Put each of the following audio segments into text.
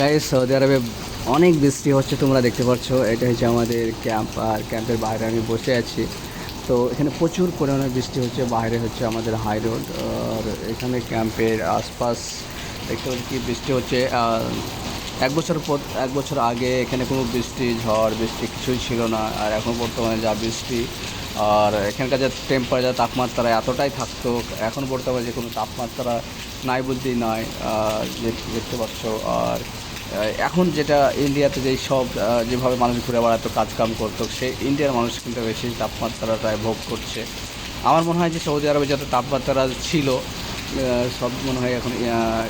Guys Saudi আরবে অনেক বৃষ্টি হচ্ছে, তোমরা দেখতে পাচ্ছ। এটা হচ্ছে আমাদের ক্যাম্প আর ক্যাম্পের বাইরে আমি বসে আছি। তো এখানে প্রচুর পরিমাণে বৃষ্টি হচ্ছে, বাইরে হচ্ছে আমাদের হাই রোড আর এখানে ক্যাম্পের আশপাশ দেখতে পাচ্ছি বৃষ্টি হচ্ছে। এক বছর পর, এক বছর আগে এখানে কোনো বৃষ্টি, ঝড়, বৃষ্টি কিছুই ছিল না। আর এখন বর্তমানে যা বৃষ্টি, আর এখানকার যে টেম্পারেচার তাপমাত্রা এতটাই থাকতো, এখন বর্তমানে যে কোনো তাপমাত্রা নাই বলতেই নয় দেখতে পাচ্ছ। আর এখন যেটা ইন্ডিয়াতে যেই সব যেভাবে মানুষ ঘুরে বেড়াতো, কাজকাম করতো, সেই ইন্ডিয়ার মানুষ কিন্তু বেশি তাপমাত্রাটায় ভোগ করছে। আমার মনে হয় যে সৌদি আরবে যত তাপমাত্রা ছিল সব মনে হয় এখন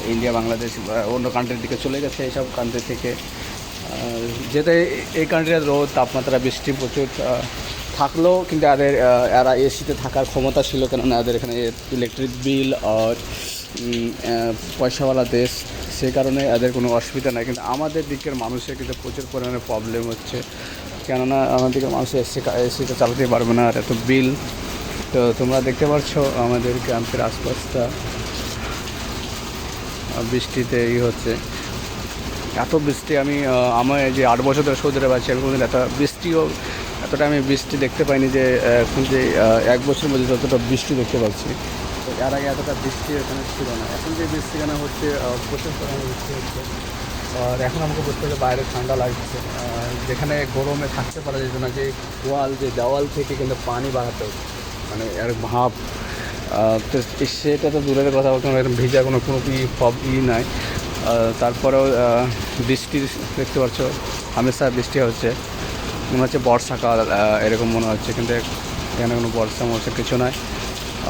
ইন্ডিয়া বাংলাদেশ অন্য কান্ট্রির দিকে চলে গেছে এইসব কান্ট্রি থেকে। যেটা এই- কান্ট্রির রোদ, তাপমাত্রা, বৃষ্টি প্রচুর থাকলেও কিন্তু এদের এরা এসিতে থাকার ক্ষমতা ছিল কেননা এদের এখানে ইলেকট্রিক বিল আর পয়সাওয়ালা দেশ, সেই কারণে এদের কোনো অসুবিধা নাই। কিন্তু আমাদের দিকের মানুষের কিন্তু প্রচুর পরিমাণে প্রবলেম হচ্ছে। কেননা আমাদের মানুষ এসি এসিটা চালাতে পারবে না, আর এত বিল তো তোমরা দেখতে পাচ্ছ আমাদের ক্যাম্পের আশপাশটা। বৃষ্টিতে ই হচ্ছে। এত বৃষ্টি আমি আমার যে আট বছর ধরে সৌদি আরবে আছি আমি কোনোদিন এত বৃষ্টিও, এতটা আমি বৃষ্টি দেখতে পাইনি যে, এখন যে এক বছরের মধ্যে যতটা বৃষ্টি দেখতে পাচ্ছি। তো এর আগে এতটা বৃষ্টি এখানে ছিল না। এখন যে বৃষ্টি এখানে হচ্ছে প্রচুর পরিমাণে বৃষ্টি হচ্ছে। আর এখন আমাকে বুঝতে হবে বাইরে ঠান্ডা লাগছে। যেখানে গরমে থাকতে পারা যেত না যে, ওয়াল যে দেওয়াল থেকে কিন্তু পানি বাড়াতে হতো মানে এর ভাব তো সেটা তো দূরের কথা কোনো এরকম ভিজা কোনো কোনো কি ফব ই নাই। তারপরেও বৃষ্টি দেখতে পাচ্ছ, হামেশা বৃষ্টি হচ্ছে। মনে হচ্ছে বর্ষাকাল এরকম মনে হচ্ছে, কিন্তু এখানে কোনো বর্ষা মর্ষা কিছু নাই।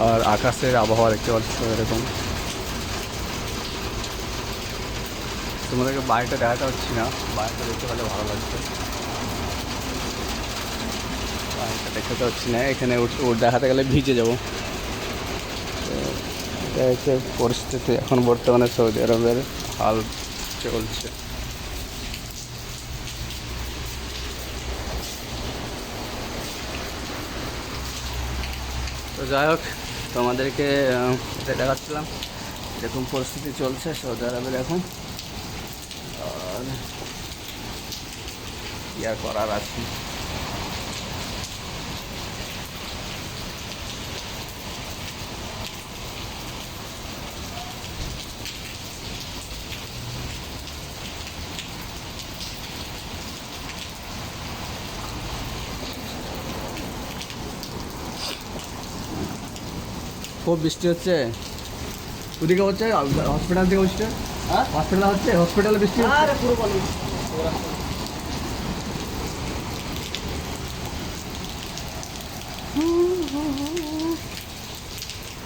আর আকাশের আবহাওয়া দেখতে পাচ্ছ, এরকম। তোমাদেরকে বাড়িটা দেখাতে পারছি না, বাড়িটা দেখতে পেলে ভালো লাগছে বাড়িটা দেখাতে পারছি না এখানে ওর দেখাতে গেলে ভিজে যাব। এটা হচ্ছে পরিস্থিতি এখন বর্তমানে সৌদি আরবের হাল চলছে। তো যাই হোক, তোমাদেরকে এটা দেখাচ্ছিলাম এরকম পরিস্থিতি চলছে সৌদি আরবের এখন। আর করার আছে? খুব বৃষ্টি হচ্ছে। ওদিকে হচ্ছে হসপিটাল থেকে হচ্ছে। হ্যাঁ? হসপিটাল হচ্ছে হসপিটালে বৃষ্টি হচ্ছে। আরে পুরো বলি